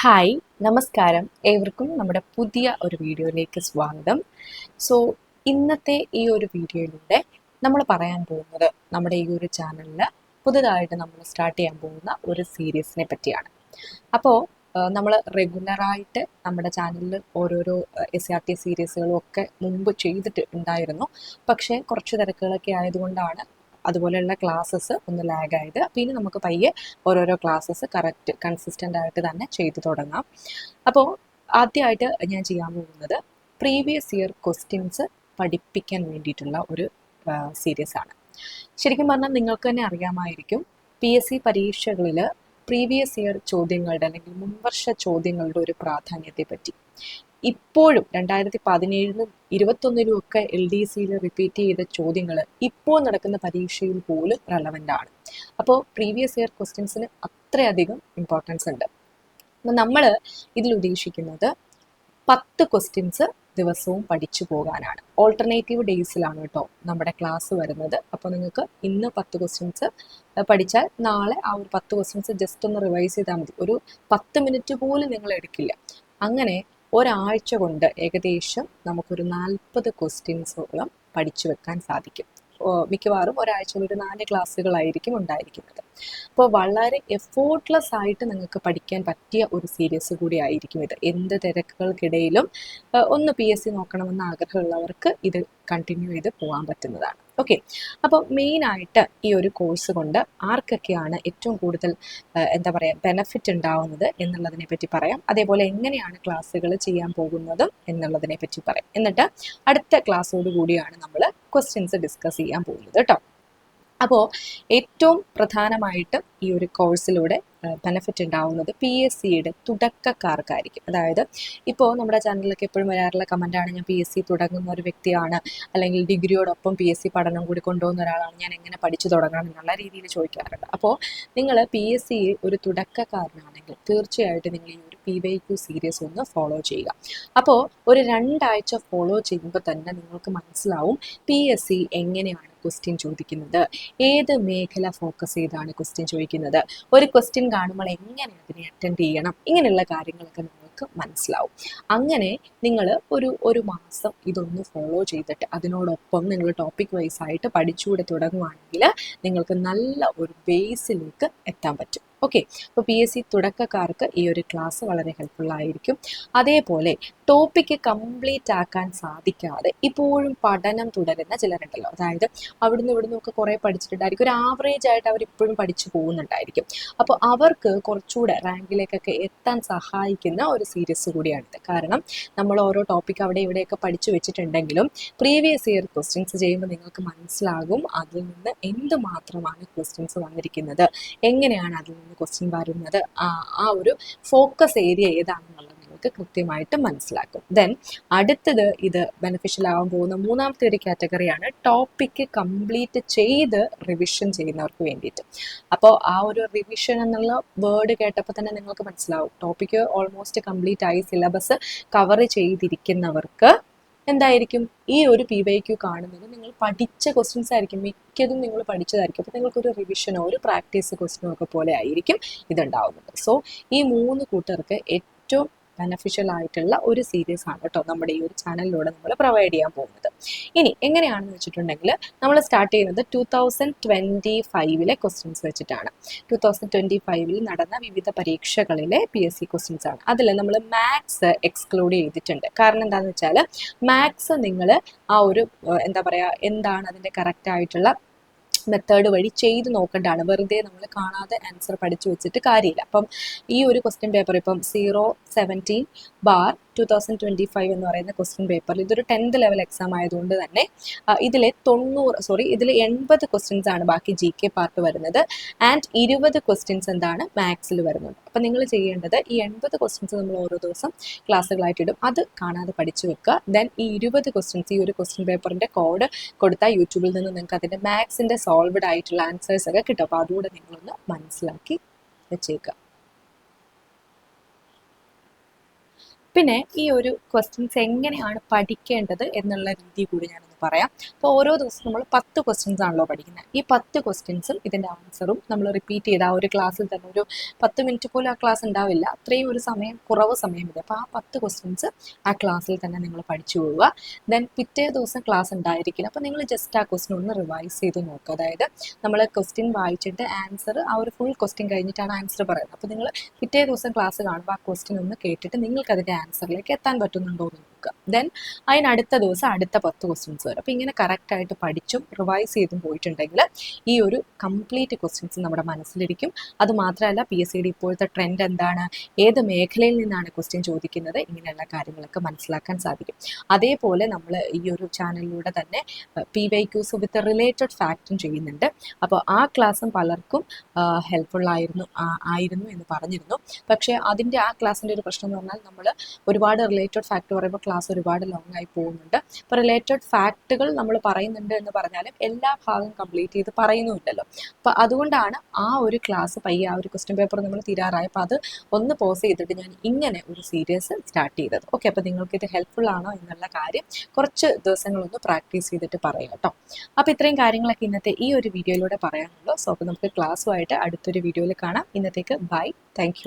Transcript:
Hi നമസ്കാരം. ഏവർക്കും നമ്മുടെ പുതിയ ഒരു വീഡിയോയിലേക്ക് സ്വാഗതം. സോ ഇന്നത്തെ ഈ ഒരു വീഡിയോയിലൂടെ നമ്മൾ പറയാൻ പോകുന്നത് നമ്മുടെ ഈ ഒരു ചാനലിൽ പുതുതായിട്ട് നമ്മൾ സ്റ്റാർട്ട് ചെയ്യാൻ പോകുന്ന ഒരു സീരീസിനെ പറ്റിയാണ്. അപ്പോൾ നമ്മൾ റെഗുലറായിട്ട് നമ്മുടെ ചാനലിൽ ഓരോരോ എസ് ആർ ടി സീരീസുകളും ഒക്കെ മുമ്പ് ചെയ്തിട്ട് ഉണ്ടായിരുന്നു. പക്ഷേ കുറച്ച് തിരക്കുകളൊക്കെ ആയതുകൊണ്ടാണ് അതുപോലെയുള്ള ക്ലാസ്സസ് ഒന്ന് ലാഗ് ആയത്. അപ്പോൾ ഇനി നമുക്ക് പയ്യെ ഓരോരോ ക്ലാസ്സസ് കറക്റ്റ് കൺസിസ്റ്റന്റ് ആയിട്ട് തന്നെ ചെയ്തു തുടങ്ങാം. അപ്പോൾ ആദ്യമായിട്ട് ഞാൻ ചെയ്യാൻ പോകുന്നത് പ്രീവിയസ് ഇയർ ക്വസ്റ്റ്യൻസ് പഠിപ്പിക്കാൻ വേണ്ടിയിട്ടുള്ള ഒരു സീരീസ് ആണ്. ശരിക്കും പറഞ്ഞാൽ നിങ്ങൾക്ക് തന്നെ അറിയാമായിരിക്കും പി എസ് സി പരീക്ഷകളിൽ പ്രീവിയസ് ഇയർ ചോദ്യങ്ങളുടെ അല്ലെങ്കിൽ മുൻവർഷ ചോദ്യങ്ങളുടെ ഒരു പ്രാധാന്യത്തെ പറ്റി. ഇപ്പോഴും രണ്ടായിരത്തി പതിനേഴിലും ഇരുപത്തൊന്നിലും ഒക്കെ എൽ ഡി സിയിൽ റിപ്പീറ്റ് ചെയ്ത ചോദ്യങ്ങൾ ഇപ്പോൾ നടക്കുന്ന പരീക്ഷയിൽ പോലും റെലവന്റ് ആണ്. അപ്പോൾ പ്രീവിയസ് ഇയർ ക്വസ്റ്റ്യൻസിന് അത്രയധികം ഇമ്പോർട്ടൻസ് ഉണ്ട്. അപ്പം നമ്മൾ ഇതിൽ ഉദ്ദേശിക്കുന്നത് പത്ത് ക്വസ്റ്റ്യൻസ് ദിവസവും പഠിച്ചു പോകാനാണ്. ഓൾട്ടർനേറ്റീവ് ഡേയ്സിലാണ് കേട്ടോ നമ്മുടെ ക്ലാസ് വരുന്നത്. അപ്പോൾ നിങ്ങൾക്ക് ഇന്ന് പത്ത് ക്വസ്റ്റ്യൻസ് പഠിച്ചാൽ നാളെ ആ ഒരു പത്ത് ക്വസ്റ്റ്യൻസ് ജസ്റ്റ് ഒന്ന് റിവൈസ് ചെയ്താൽ മതി. ഒരു പത്ത് മിനിറ്റ് പോലും നിങ്ങൾ എടുക്കില്ല. അങ്ങനെ ഒരാഴ്ച കൊണ്ട് ഏകദേശം നമുക്കൊരു നാൽപ്പത് ക്വസ്റ്റ്യൻസോളം പഠിച്ചു വെക്കാൻ സാധിക്കും. മിക്കവാറും ഒരാഴ്ചയിൽ ഒരു നാല് ക്ലാസ്സുകളായിരിക്കും ഉണ്ടായിരിക്കുന്നത്. അപ്പോൾ വളരെ എഫോർട്ട്ലെസ് ആയിട്ട് നിങ്ങൾക്ക് പഠിക്കാൻ പറ്റിയ ഒരു സീരീസ് കൂടി ആയിരിക്കും ഇത്. എന്ത് തിരക്കുകൾക്കിടയിലും ഒന്ന് പി എസ് സി നോക്കണമെന്ന് ആഗ്രഹമുള്ളവർക്ക് ഇത് കണ്ടിന്യൂ ചെയ്ത് പോകാൻ പറ്റുന്നതാണ്. ഓക്കെ അപ്പോൾ മെയിനായിട്ട് ഈ ഒരു കോഴ്സ് കൊണ്ട് ആർക്കൊക്കെയാണ് ഏറ്റവും കൂടുതൽ എന്താ പറയുക ബെനഫിറ്റ് ഉണ്ടാവുന്നത് എന്നുള്ളതിനെ പറ്റി പറയാം. അതേപോലെ എങ്ങനെയാണ് ക്ലാസ്സുകൾ ചെയ്യാൻ പോകുന്നതും എന്നുള്ളതിനെ പറ്റി പറയാം. എന്നിട്ട് അടുത്ത ക്ലാസ്സോട് കൂടിയാണ് നമ്മൾ ക്വസ്റ്റ്യൻസ് ഡിസ്കസ് ചെയ്യാൻ പോകുന്നത് കേട്ടോ അപ്പോൾ ഏറ്റവും പ്രധാനമായിട്ടും ഈ ഒരു കോഴ്സിലൂടെ ബെനഫിറ്റ് ഉണ്ടാവുന്നത് പി എസ് സിയുടെ തുടക്കക്കാർക്കായിരിക്കും. അതായത് ഇപ്പോൾ നമ്മുടെ ചാനലിലൊക്കെ എപ്പോഴും വരാറുള്ള കമന്റാണ് ഞാൻ പി എസ് സി തുടങ്ങുന്ന ഒരു വ്യക്തിയാണ് അല്ലെങ്കിൽ ഡിഗ്രിയോടൊപ്പം പി എസ് സി പഠനം കൂടി കൊണ്ടുപോകുന്ന ഒരാളാണ് ഞാൻ എങ്ങനെ പഠിച്ചു തുടങ്ങണം എന്നുള്ള രീതിയിൽ ചോദിക്കാറുണ്ട്. അപ്പോൾ നിങ്ങൾ പി എസ് സി ഒരു തുടക്കക്കാരനാണെങ്കിൽ തീർച്ചയായിട്ടും നിങ്ങൾ ഈ ഒരു പി വൈ ക്യു സീരീസ് ഒന്ന് ഫോളോ ചെയ്യുക. അപ്പോൾ ഒരു രണ്ടാഴ്ച ഫോളോ ചെയ്യുമ്പോൾ തന്നെ നിങ്ങൾക്ക് മനസ്സിലാവും പി എസ് സി എങ്ങനെയാണ് ക്വസ്റ്റ്യൻ ചോദിക്കുന്നത്. ഏത് മേഖല ഫോക്കസ് ചെയ്താണ് ക്വസ്റ്റ്യൻ ചോദിക്കുന്നത്. ഒരു ക്വസ്റ്റ്യൻ കാണുമ്പോൾ എങ്ങനെ അതിനെ അറ്റൻഡ് ചെയ്യണം? ഇങ്ങനെയുള്ള കാര്യങ്ങളൊക്കെ നിങ്ങൾക്ക് മനസ്സിലാവും. അങ്ങനെ നിങ്ങൾ ഒരു ഒരു മാസം ഇതൊന്ന് ഫോളോ ചെയ്തിട്ട് അതിനോടൊപ്പം നിങ്ങൾ ടോപ്പിക് വൈസ് ആയിട്ട് പഠിച്ചുകൂടെ തുടങ്ങുവാണെങ്കിൽ നിങ്ങൾക്ക് നല്ല ഒരു ബേസിലേക്ക് എത്താൻ പറ്റും. ഓക്കെ അപ്പോൾ പി എസ് സി തുടക്കക്കാർക്ക് ഈ ഒരു ക്ലാസ് വളരെ ഹെൽപ്ഫുൾ ആയിരിക്കും. അതേപോലെ ടോപ്പിക്ക് കംപ്ലീറ്റ് ആക്കാൻ സാധിക്കാതെ ഇപ്പോഴും പഠനം തുടരുന്ന ചിലരുണ്ടല്ലോ. അതായത് അവിടുന്ന് ഇവിടുന്ന് ഒക്കെ കുറേ പഠിച്ചിട്ടുണ്ടായിരിക്കും. ഒരു ആവറേജ് ആയിട്ട് അവർ ഇപ്പോഴും പഠിച്ചു പോകുന്നുണ്ടായിരിക്കും. അപ്പോൾ അവർക്ക് കുറച്ചുകൂടെ റാങ്കിലേക്കൊക്കെ എത്താൻ സഹായിക്കുന്ന ഒരു സീരീസ് കൂടിയാണിത്. കാരണം നമ്മൾ ഓരോ ടോപ്പിക് അവിടെ ഇവിടെയൊക്കെ പഠിച്ചു വെച്ചിട്ടുണ്ടെങ്കിലും പ്രീവിയസ് ഇയർ ക്വസ്റ്റ്യൻസ് ചെയ്യുമ്പോൾ നിങ്ങൾക്ക് മനസ്സിലാകും അതിൽ നിന്ന് എന്ത് മാത്രമാണ് ക്വസ്റ്റ്യൻസ് വന്നിരിക്കുന്നത്. എങ്ങനെയാണ് അതിൽ നിന്ന് ക്വസ്റ്റ്യൻ വരുന്നത് ആ ഒരു ഫോക്കസ് ഏരിയ ഏതാണെന്നുള്ളത് നിങ്ങൾക്ക് കൃത്യമായിട്ട് മനസ്സിലാക്കും. ദെൻ അടുത്തത് ഇത് ബെനിഫിഷ്യൽ ആവാൻ പോകുന്ന മൂന്നാമത്തെ ഒരു കാറ്റഗറിയാണ് ടോപ്പിക്ക് കംപ്ലീറ്റ് ചെയ്ത് റിവിഷൻ ചെയ്യുന്നവർക്ക് വേണ്ടിയിട്ട്. അപ്പോൾ ആ ഒരു റിവിഷൻ എന്നുള്ള വേർഡ് കേട്ടപ്പോൾ തന്നെ നിങ്ങൾക്ക് മനസ്സിലാവും. ടോപ്പിക്ക് ഓൾമോസ്റ്റ് കംപ്ലീറ്റ് ആയി സിലബസ് കവർ ചെയ്തിരിക്കുന്നവർക്ക് എന്തായിരിക്കും? ഈ ഒരു പി വൈ ക്യു കാണുന്നത് നിങ്ങൾ പഠിച്ച ക്വസ്റ്റ്യൻസ് ആയിരിക്കും. മിക്കതും നിങ്ങൾ പഠിച്ചതായിരിക്കും. അപ്പോൾ നിങ്ങൾക്കൊരു റിവിഷനോ ഒരു പ്രാക്ടീസ് ക്വസ്റ്റ്യനോ ഒക്കെ പോലെ ആയിരിക്കും ഇതുണ്ടാവുന്നത്. സോ ഈ മൂന്ന് കൂട്ടർക്ക് ഏറ്റവും ബെനഫിഷ്യൽ ആയിട്ടുള്ള ഒരു സീരീസ് ആണ് കേട്ടോ നമ്മുടെ ഈ ഒരു ചാനലിലൂടെ നമ്മൾ പ്രൊവൈഡ് ചെയ്യാൻ പോകുന്നത്. ഇനി എങ്ങനെയാണെന്ന് വെച്ചിട്ടുണ്ടെങ്കിൽ നമ്മൾ സ്റ്റാർട്ട് ചെയ്യുന്നത് ടു തൗസൻഡ് ട്വന്റി ഫൈവിലെ ക്വസ്റ്റ്യൻസ് വെച്ചിട്ടാണ്. ടു തൗസൻഡ് ട്വന്റി ഫൈവിൽ നടന്ന വിവിധ പരീക്ഷകളിലെ പി എസ് സി ക്വസ്റ്റ്യൻസ് ആണ്. അതിൽ നമ്മൾ മാത്സ് എക്സ്ക്ലൂഡ് ചെയ്തിട്ടുണ്ട്. കാരണം എന്താണെന്ന് വെച്ചാൽ മാത്സ് നിങ്ങൾ ആ ഒരു എന്താ പറയുക എന്താണ് അതിന്റെ കറക്റ്റ് ആയിട്ടുള്ള മെത്തേഡ് വഴി ചെയ്ത് നോക്കേണ്ടതാണ്. വെറുതെ നമ്മൾ കാണാതെ ആൻസർ പഠിച്ചു വെച്ചിട്ട് കാര്യമില്ല. അപ്പം ഈ ഒരു ക്വസ്റ്റ്യൻ പേപ്പർ ഇപ്പം zero seventeen bar two thousand twenty five എന്ന് പറയുന്ന ക്വസ്റ്റ്യൻ പേപ്പറിൽ ഇതൊരു ടെൻത്ത് ലെവൽ എക്സാം ആയതുകൊണ്ട് തന്നെ ഇതിലെ തൊണ്ണൂറ് സോറി ഇതിൽ എൺപത് ക്വസ്റ്റ്യൻസ് ആണ് ബാക്കി ജി കെ പാർട്ട് വരുന്നത്. ആൻഡ് ഇരുപത് ക്വസ്റ്റ്യൻസ് എന്താണ് മാത്സിൽ വരുന്നുണ്ട് അപ്പം നിങ്ങൾ ചെയ്യേണ്ടത് ഈ എൺപത് ക്വസ്റ്റ്യൻസ് നമ്മൾ ഓരോ ദിവസം ക്ലാസ്സുകളായിട്ട് ഇടും. അത് കാണാതെ പഠിച്ചു വെക്കുക. ദെൻ ഈ ഇരുപത് ക്വസ്റ്റ്യൻസ് ഈ ഒരു ക്വസ്റ്റ്യൻ പേപ്പറിന്റെ കോഡ് കൊടുത്താൽ യൂട്യൂബിൽ നിന്ന് നിങ്ങൾക്ക് അതിന്റെ മാത്സിന്റെ സോൾവഡ് ആയിട്ടുള്ള ആൻസേഴ്സ് ഒക്കെ കിട്ടും. അപ്പോൾ അതുകൂടെ നിങ്ങളൊന്ന് മനസ്സിലാക്കി വെച്ചേക്കുക. പിന്നെ ഈ ഒരു ക്വസ്റ്റ്യൻസ് എങ്ങനെയാണ് പഠിക്കേണ്ടത് എന്നുള്ള രീതി കൂടി ഞാനൊന്ന് പറയാം. അപ്പോൾ ഓരോ ദിവസം നമ്മൾ പത്ത് ക്വസ്റ്റ്യൻസ് ആണല്ലോ പഠിക്കുന്നത് ഈ പത്ത് ക്വസ്റ്റ്യൻസും ഇതിന്റെ ആൻസറും നമ്മൾ റിപ്പീറ്റ് ചെയ്ത് ആ ഒരു ക്ലാസ്സിൽ തന്നെ ഒരു പത്ത് മിനിറ്റ് പോലും ആ ക്ലാസ് ഉണ്ടാവില്ല. അത്രയും ഒരു സമയം കുറവ് സമയം മതി അപ്പോൾ ആ പത്ത് ക്വസ്റ്റ്യൻസ് ആ ക്ലാസ്സിൽ തന്നെ നിങ്ങൾ പഠിച്ചു പോവുക. ദെൻ പിറ്റേ ദിവസം ക്ലാസ് ഉണ്ടായിരിക്കില്ല. അപ്പോൾ നിങ്ങൾ ജസ്റ്റ് ആ ക്വസ്റ്റ്യൻ ഒന്ന് റിവൈസ് ചെയ്ത് നോക്കുക. അതായത് നമ്മൾ ക്വസ്റ്റ്യൻ വായിച്ചിട്ട് ആൻസർ ആ ഒരു ഫുൾ ക്വസ്റ്റ്യൻ കഴിഞ്ഞിട്ടാണ് ആൻസർ പറയുന്നത്. അപ്പോൾ നിങ്ങൾ പിറ്റേ ദിവസം ക്ലാസ് കാണുമ്പോൾ ആ ക്വസ്റ്റ്യൻ ഒന്ന് കേട്ടിട്ട് നിങ്ങൾക്ക് അതിന്റെ ആൻസറിലേക്ക് എത്താൻ പറ്റുന്നുണ്ടോ എന്ന് നോക്കുക. ദെൻ അതിനടുത്ത ദിവസം അടുത്ത പത്ത് ക്വസ്റ്റ്യൻസ് വരും. അപ്പോൾ ഇങ്ങനെ കറക്റ്റായിട്ട് പഠിച്ചും റിവൈസ് ചെയ്തും പോയിട്ടുണ്ടെങ്കിൽ ഈ ഒരു കംപ്ലീറ്റ് ക്വസ്റ്റ്യൻസ് നമ്മുടെ മനസ്സിലിരിക്കും. അത് മാത്രമല്ല പി എസ് സി ഡി ഇപ്പോഴത്തെ ട്രെൻഡ് എന്താണ്? ഏത് മേഖലയിൽ നിന്നാണ് ക്വസ്റ്റ്യൻ ചോദിക്കുന്നത്? ഇങ്ങനെയുള്ള കാര്യങ്ങളൊക്കെ മനസ്സിലാക്കാൻ സാധിക്കും. അതേപോലെ നമ്മൾ ഈ ഒരു ചാനലിലൂടെ തന്നെ P Y Qs with related ഫാക്റ്റും ചെയ്യുന്നുണ്ട്. അപ്പോൾ ആ ക്ലാസ്സും പലർക്കും ഹെൽപ്ഫുൾ ആയിരുന്നു ആയിരുന്നു എന്ന് പറഞ്ഞിരുന്നു. പക്ഷേ അതിന്റെ ആ ക്ലാസ്സിന്റെ ഒരു പ്രശ്നം എന്ന് പറഞ്ഞാൽ നമ്മൾ ഒരുപാട് റിലേറ്റഡ് ഫാക്ട് പറയുമ്പോൾ ക്ലാസ് ഒരുപാട് ലോങ് ആയി പോകുന്നുണ്ട്. അപ്പോൾ റിലേറ്റഡ് ഫാക്റ്റുകൾ നമ്മൾ പറയുന്നുണ്ട് എന്ന് പറഞ്ഞാലും എല്ലാ ഭാഗം കംപ്ലീറ്റ് ചെയ്ത് പറയുന്നുമില്ലല്ലോ അപ്പോൾ അതുകൊണ്ടാണ് ആ ഒരു ക്ലാസ് പയ്യ ആ ഒരു ക്വസ്റ്റ്യൻ പേപ്പർ നമ്മൾ തീരാറായി തീരാറായപ്പോൾ അത് ഒന്ന് പോസ് ചെയ്തിട്ട് ഞാൻ ഇങ്ങനെ ഒരു സീരിയസ് സ്റ്റാർട്ട് ചെയ്തത്. ഓക്കെ അപ്പോൾ നിങ്ങൾക്ക് ഇത് ഹെൽപ്ഫുൾ ആണോ എന്നുള്ള കാര്യം കുറച്ച് ദിവസങ്ങളൊന്ന് പ്രാക്ടീസ് ചെയ്തിട്ട് പറയാം കേട്ടോ. അപ്പോൾ ഇത്രയും കാര്യങ്ങളൊക്കെ ഇന്നത്തെ ഈ ഒരു വീഡിയോയിലൂടെ പറയാനുള്ളൂ. സോ അപ്പോൾ നമുക്ക് ക്ലാസ്സുമായിട്ട് അടുത്തൊരു വീഡിയോയിൽ കാണാം. ഇന്നത്തേക്ക് ബൈ താങ്ക്